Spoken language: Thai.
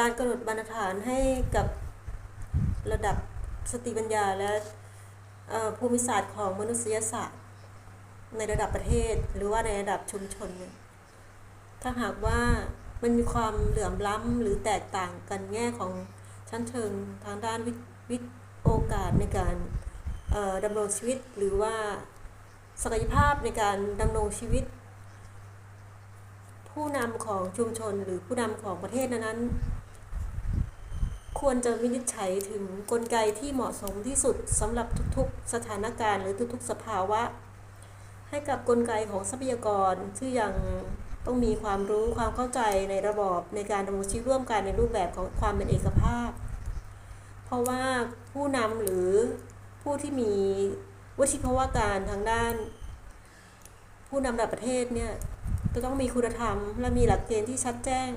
การกำหนดบรรทัดฐานให้กับระดับสติปัญญาและภูมิศาสตร์ของมนุษยศาสตร์ ในระดับประเทศหรือว่าในระดับชุมชน ถ้าหากว่ามันมีความเหลื่อมล้ำหรือแตกต่างกันแง่ของชั้นเชิงทางด้านวิวิโอกาสในการดำรงชีวิตหรือว่าศักยภาพในการดำรงชีวิต ผู้นำของชุมชนหรือผู้นำของประเทศนั้น ควรจะวินิจฉัยถึงกลไกที่เหมาะสมที่สุดสำหรับทุกๆ สถานการณ์หรือทุกๆ สภาวะ ให้กับกลไกของทรัพยากรที่ยังต้องมีความรู้ความเข้าใจในระบอบในการดำรงชีวิตร่วมกันในรูปแบบของความเป็นเอกภาพ เพราะว่าผู้นำหรือผู้ที่มีวุฒิภาวะการทางด้าน ผู้นำระดับประเทศเนี่ยจะต้องมีคุณธรรม และมีหลักเกณฑ์ที่ชัดแจ้ง